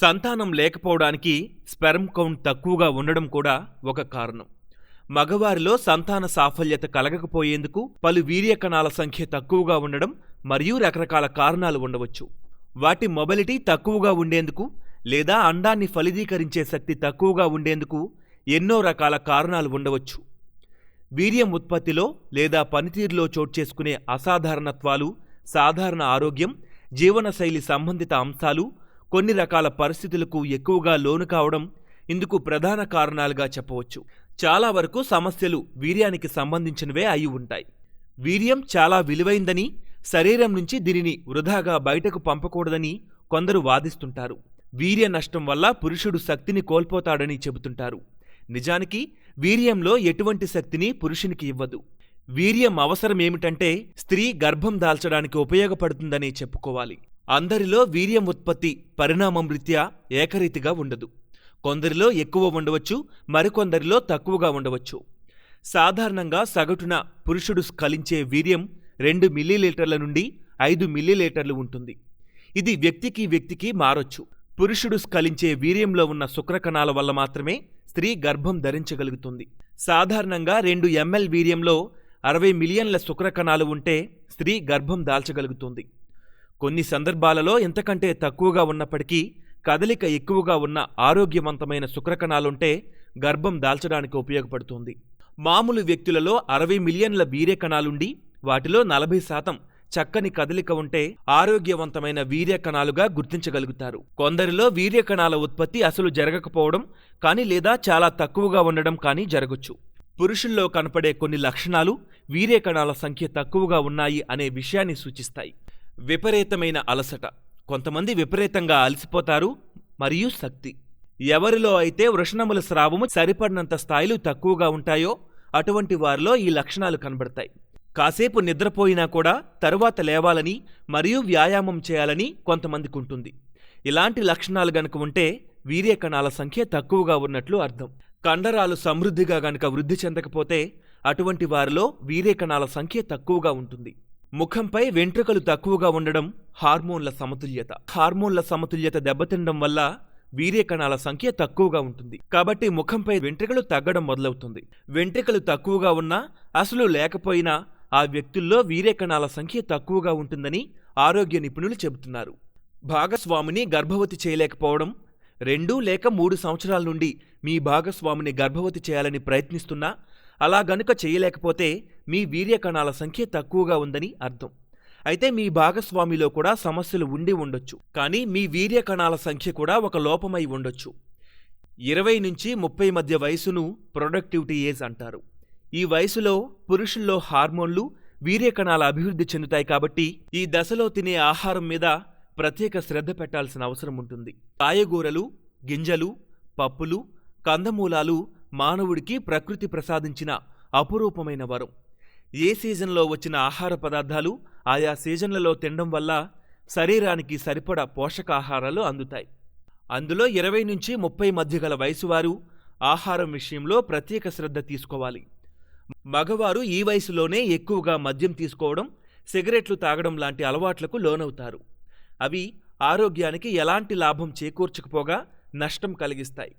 సంతానం లేకపోవడానికి sperm count తక్కువగా ఉండడం కూడా ఒక కారణం. మగవారిలో సంతాన సాఫల్యత కలగకపోయేందుకు పలు వీర్య కణాల సంఖ్య తక్కువగా ఉండడం మరియు రకరకాల కారణాలు ఉండవచ్చు. వాటి మొబిలిటీ తక్కువగా ఉండేందుకు లేదా అండాన్ని ఫలిదీకరించే శక్తి తక్కువగా ఉండేందుకు ఎన్నో రకాల కారణాలు ఉండవచ్చు. వీర్యం ఉత్పత్తిలో లేదా పనితీరులో చోటు చేసుకునే అసాధారణత్వాలు సాధారణ ఆరోగ్యం జీవనశైలి సంబంధిత అంశాలు కొన్ని రకాల పరిస్థితులకు ఎక్కువగా లోను కావడం ఇందుకు ప్రధాన కారణాలుగా చెప్పవచ్చు. చాలా వరకు సమస్యలు వీర్యానికి సంబంధించినవే అయి ఉంటాయి. వీర్యం చాలా విలువైందని శరీరం నుంచి దీనిని వృధాగా బయటకు పంపకూడదని కొందరు వాదిస్తుంటారు. వీర్య నష్టం వల్ల పురుషుడు శక్తిని కోల్పోతాడని చెబుతుంటారు. నిజానికి వీర్యంలో ఎటువంటి శక్తిని పురుషునికి ఇవ్వదు. వీర్యం అవసరం ఏమిటంటే స్త్రీ గర్భం దాల్చడానికి ఉపయోగపడుతుందని చెప్పుకోవాలి. అందరిలో వీర్యం ఉత్పత్తి పరిణామం రీత్యా ఏకరీతిగా ఉండదు. కొందరిలో ఎక్కువ ఉండవచ్చు మరికొందరిలో తక్కువగా ఉండవచ్చు. సాధారణంగా సగటున పురుషుడు స్ఖలించే వీర్యం రెండు మిల్లీలీటర్ల నుండి ఐదు మిల్లీలీటర్లు ఉంటుంది. ఇది వ్యక్తికి వ్యక్తికి మారొచ్చు. పురుషుడు స్ఖలించే వీర్యంలో ఉన్న శుక్రకణాల వల్ల మాత్రమే స్త్రీ గర్భం ధరించగలుగుతుంది. సాధారణంగా రెండు ఎంఎల్ వీర్యంలో అరవై మిలియన్ల శుక్రకణాలు ఉంటే స్త్రీ గర్భం దాల్చగలుగుతుంది. కొన్ని సందర్భాలలో ఎంతకంటే తక్కువగా ఉన్నప్పటికీ కదలిక ఎక్కువగా ఉన్న ఆరోగ్యవంతమైన శుక్రకణాలుంటే గర్భం దాల్చడానికి ఉపయోగపడుతుంది. మామూలు వ్యక్తులలో అరవై మిలియన్ల వీర్యకణాలుండి వాటిలో నలభై శాతం చక్కని కదలిక ఉంటే ఆరోగ్యవంతమైన వీర్యకణాలుగా గుర్తించగలుగుతారు. కొందరిలో వీర్యకణాల ఉత్పత్తి అసలు జరగకపోవడం కానీ లేదా చాలా తక్కువగా ఉండడం కానీ జరగచ్చు. పురుషుల్లో కనపడే కొన్ని లక్షణాలు వీర్యకణాల సంఖ్య తక్కువగా ఉన్నాయి అనే విషయాన్ని సూచిస్తాయి. విపరీతమైన అలసట. కొంతమంది విపరీతంగా అలసిపోతారు మరియు శక్తి. ఎవరిలో అయితే వృషణముల స్రావము సరిపడినంత స్థాయిలు తక్కువగా ఉంటాయో అటువంటి వారిలో ఈ లక్షణాలు కనబడతాయి. కాసేపు నిద్రపోయినా కూడా తరువాత లేవాలని మరియు వ్యాయామం చేయాలని కొంతమందికి ఉంటుంది. ఇలాంటి లక్షణాలు గనుక ఉంటే వీర్యకణాల సంఖ్య తక్కువగా ఉన్నట్లు అర్థం. కండరాలు సమృద్ధిగా గనుక వృద్ధి చెందకపోతే అటువంటి వారిలో వీర్యకణాల సంఖ్య తక్కువగా ఉంటుంది. ముఖంపై వెంట్రుకలు తక్కువగా ఉండడం హార్మోన్ల సమతుల్యత. హార్మోన్ల సమతుల్యత దెబ్బతినడం వల్ల వీర్యకణాల సంఖ్య తక్కువగా ఉంటుంది. కాబట్టి ముఖంపై వెంట్రుకలు తగ్గడం మొదలవుతుంది. వెంట్రుకలు తక్కువగా ఉన్నా అసలు లేకపోయినా ఆ వ్యక్తుల్లో వీర్యకణాల సంఖ్య తక్కువగా ఉంటుందని ఆరోగ్య నిపుణులు చెబుతున్నారు. భాగస్వామిని గర్భవతి చేయలేకపోవడం రెండు లేక మూడు సంవత్సరాల నుండి మీ భాగస్వామిని గర్భవతి చేయాలని ప్రయత్నిస్తున్నా అలా గనుక చేయలేకపోతే మీ వీర్యకణాల సంఖ్య తక్కువగా ఉందని అర్థం. అయితే మీ భాగస్వామిలో కూడా సమస్యలు ఉండి ఉండొచ్చు. కానీ మీ వీర్యకణాల సంఖ్య కూడా ఒక లోపమై ఉండొచ్చు. ఇరవై నుంచి ముప్పై మధ్య వయసును ప్రొడక్టివిటీ ఏజ్ అంటారు. ఈ వయసులో పురుషుల్లో హార్మోన్లు వీర్యకణాల అభివృద్ధి చెందుతాయి కాబట్టి ఈ దశలో తినే ఆహారం మీద ప్రత్యేక శ్రద్ధ పెట్టాల్సిన అవసరం ఉంటుంది. కాయగూరలు గింజలు పప్పులు కందమూలాలు మానవుడికి ప్రకృతి ప్రసాదించిన అపురూపమైన వరం. ఏ సీజన్లో వచ్చిన ఆహార పదార్థాలు ఆయా సీజన్లలో తినడం వల్ల శరీరానికి సరిపడా పోషకాహారాలు అందుతాయి. అందులో ఇరవై నుంచి ముప్పై మధ్య గల వయసువారు ఆహారం విషయంలో ప్రత్యేక శ్రద్ధ తీసుకోవాలి. మగవారు ఈ వయసులోనే ఎక్కువగా మద్యం తీసుకోవడం సిగరెట్లు తాగడం లాంటి అలవాట్లకు లోనవుతారు. అవి ఆరోగ్యానికి ఎలాంటి లాభం చేకూర్చకపోగా నష్టం కలిగిస్తాయి.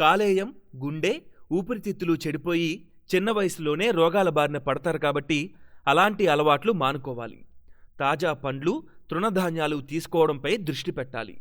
కాలేయం గుండె ఊపిరితిత్తులు చెడిపోయి చిన్న వయసులోనే రోగాల బారిన పడతారు కాబట్టి అలాంటి అలవాట్లు మానుకోవాలి. తాజా పండ్లు తృణధాన్యాలు తీసుకోవడంపై దృష్టి పెట్టాలి.